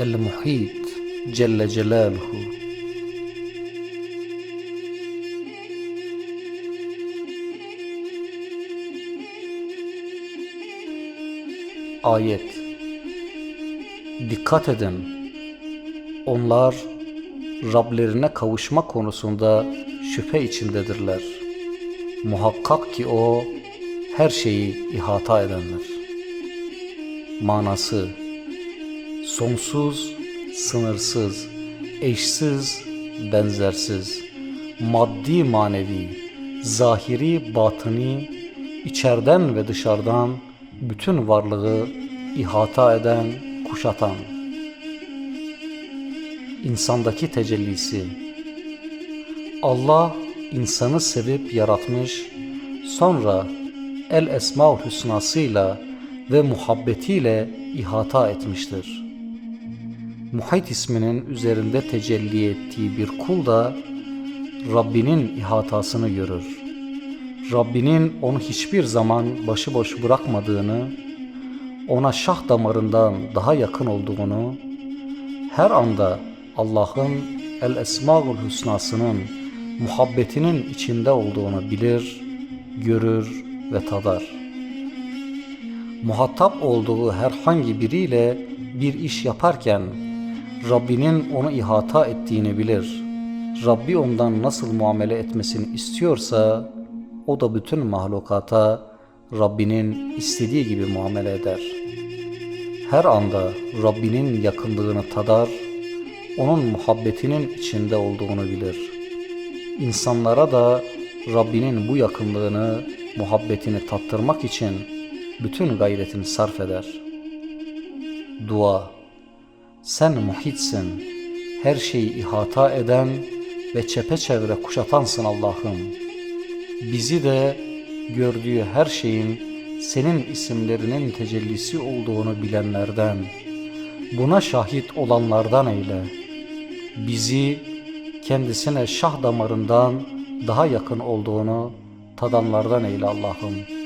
El-Muhit Celle Celaluhu Ayet Dikkat edin. Onlar Rablerine kavuşma konusunda şüphe içindedirler. Muhakkak ki o her şeyi ihata edendir. Manası Sonsuz, sınırsız, eşsiz, benzersiz, maddi manevi, zahiri batıni, içerden ve dışarıdan bütün varlığı ihata eden, kuşatan. İnsandaki tecellisi Allah insanı sevip yaratmış, sonra El Esmaül Hüsnasıyla ve muhabbetiyle ihata etmiştir. Muhit isminin üzerinde tecelli ettiği bir kul da Rabbinin ihatasını görür. Rabbinin onu hiçbir zaman başıboş bırakmadığını, ona şah damarından daha yakın olduğunu, her anda Allah'ın El Esmaül Hüsnasının muhabbetinin içinde olduğunu bilir, görür ve tadar. Muhatap olduğu herhangi biriyle bir iş yaparken Rabbinin onu ihata ettiğini bilir. Rabbi ondan nasıl muamele etmesini istiyorsa o da bütün mahlukata Rabbinin istediği gibi muamele eder. Her anda Rabbinin yakınlığını tadar, onun muhabbetinin içinde olduğunu bilir. İnsanlara da Rabbinin bu yakınlığını, muhabbetini tattırmak için bütün gayretini sarf eder. Dua Sen muhitsin, her şeyi ihata eden ve çepeçevre kuşatansın Allah'ım. Bizi de gördüğü her şeyin senin isimlerinin tecellisi olduğunu bilenlerden, buna şahit olanlardan eyle. Bizi kendisine şah damarından daha yakın olduğunu tadanlardan eyle Allah'ım.''